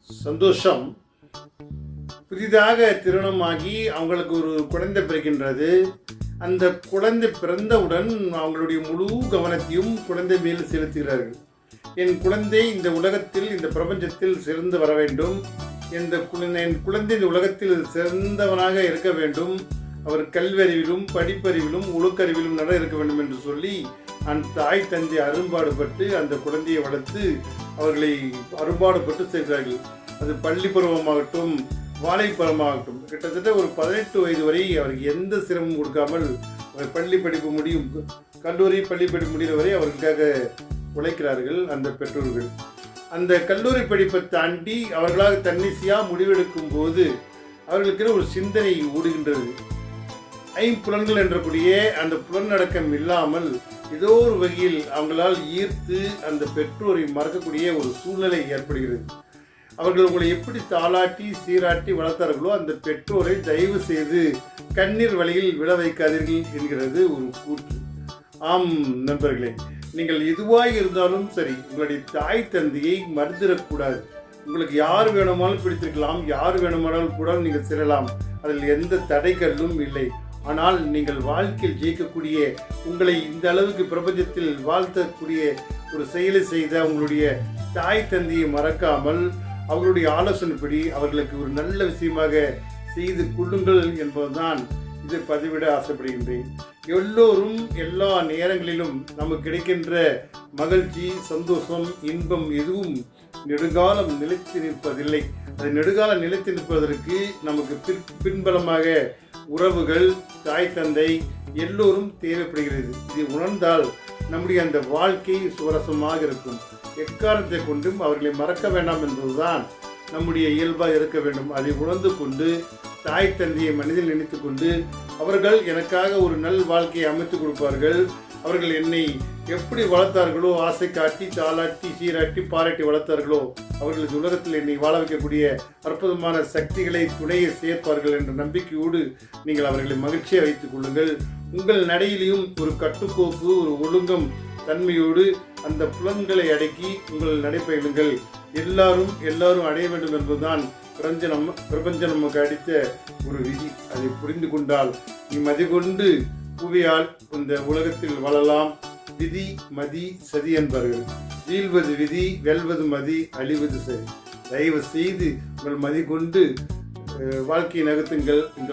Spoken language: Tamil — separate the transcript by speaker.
Speaker 1: சந்தோஷம். புதிதாக திருமணமாகி அவங்களுக்கு ஒரு குழந்தை பிறக்கின்றது. அந்த குழந்தை பிறந்தவுடன் அவங்களுடைய முழு கவனத்தையும் குழந்தை மேல் செலுத்துகிறார்கள். என் குழந்தை இந்த உலகத்தில் இந்த பிரபஞ்சத்தில் சிறந்து வர வேண்டும். இந்த குழந்தை என் குழந்தை இந்த உலகத்தில் சிறந்தவனாக இருக்க வேண்டும். அவர் கல்வியறிவிலும் படிப்பறிவிலும் ஒழுக்கறிவிலும் நட இருக்க வேண்டும் என்று சொல்லி அந்த தாய் தந்தை அரும்பாடுபட்டு அந்த குழந்தையை வளர்த்து அவர்களை அரும்பாடுபட்டு செய்கிறார்கள் அது பள்ளி பருவமாகட்டும் வாழைப்பழமாகட்டும் கிட்டத்தட்ட ஒரு பதினெட்டு வயது வரை அவருக்கு எந்த சிரமமும் கொடுக்காமல் அவர் பள்ளி படிப்பு முடியும் கல்லூரி பள்ளி படிப்பு முடிகிற வரை அவர்களுக்காக உழைக்கிறார்கள் அந்த பெற்றோர்கள். அந்த கல்லூரி படிப்பை தாண்டி அவர்களாக தன்னிசையாக முடிவெடுக்கும் போது அவர்களுக்கு ஒரு சிந்தனை ஓடுகின்றது. ஐம்புலன்கள் என்றக்கூடிய அந்த புலனடக்கம் இல்லாமல் ஏதோ ஒரு வகையில் அவங்களால் ஈர்த்து அந்த பெற்றோரை மறக்கக்கூடிய ஒரு சூழ்நிலை ஏற்படுகிறது. அவர்கள் உங்களை எப்படி தாளாட்டி சீராட்டி வளர்த்தார்களோ அந்த பெற்றோரை தயவு செய்து கண்ணீர் வழியில் விழ வைக்காதீர்கள் என்கிறது ஒரு கூற்று. ஆம் நண்பர்களே நீங்கள் எதுவாக இருந்தாலும் சரி உங்களுடைய தாய் தந்தையை மறந்துடக்கூடாது. உங்களுக்கு யார் வேணுமானாலும் பிடித்திருக்கலாம் யார் வேணுமானாலும் கூட நீங்கள் செல்லலாம். அதில் எந்த தடைகளும் இல்லை. ஆனால் நீங்கள் வாழ்க்கையில் ஜெயிக்கக்கூடிய உங்களை இந்த அளவுக்கு பிரபஞ்சத்தில் வாழ்த்தக்கூடிய ஒரு செயலை செய்த உங்களுடைய தாய் தந்தையை மறக்காமல் அவர்களுடைய ஆலோசனைப்படி அவர்களுக்கு ஒரு நல்ல விஷயமாக செய்து கொள்ளுங்கள் என்பதுதான் இதை பதிவிட ஆசைப்படுகின்றேன். எல்லோரும் எல்லா நேரங்களிலும் நமக்கு கிடைக்கின்ற மகிழ்ச்சி சந்தோஷம் இன்பம் எதுவும் நெடுங்காலம் நிலைத்து நிற்பதில்லை. அது நெடுகாலம் நிலைத்து நிற்பதற்கு நமக்கு பின் பின்பலமாக உறவுகள் தாய் தந்தை எல்லோரும் தேவைப்படுகிறது. இதை உணர்ந்தால் நம்முடைய அந்த வாழ்க்கை சுவரசமாக இருக்கும். எக்காரணத்தை கொண்டும் அவர்களை மறக்க வேண்டாம் என்பதுதான் நம்முடைய இயல்பாக இருக்க வேண்டும். அதை உணர்ந்து கொண்டு தாய் தந்தையை மனதில் நினைத்து கொண்டு அவர்கள் எனக்காக ஒரு நல் வாழ்க்கையை அமைத்து கொடுப்பார்கள். அவர்கள் என்னை எப்படி வளர்த்தார்களோ ஆசை காட்டி தாளாட்டி சீராட்டி பாராட்டி வளர்த்தார்களோ அவர்களது உலகத்தில் என்னை வாழ வைக்கக்கூடிய அற்புதமான சக்திகளை துணையை சேர்ப்பார்கள் என்ற நம்பிக்கையோடு நீங்கள் அவர்களை மகிழ்ச்சியை வைத்துக் கொள்ளுங்கள். உங்கள் நடையிலையும் ஒரு கட்டுக்கோப்பு ஒரு ஒழுங்கம் தன்மையோடு அந்த புலன்களை அடக்கி உங்கள் நடைபயணுங்கள் எல்லாரும் எல்லாரும் அடைய வேண்டும் என்பதுதான் பிரபஞ்சம் பிரபஞ்சம் நமக்கு அடித்த ஒரு விதி. அதை புரிந்து கொண்டால் நீ மதி கொண்டு புவியால் இந்த உலகத்தில் வாழலாம். விதி மதி சதி என்பார்கள். வீழ்வது விதி வெல்வது மதி அழிவது சரி. தயவு செய்து உங்கள் மதி கொண்டு வாழ்க்கையை நகர்த்துங்கள். இந்த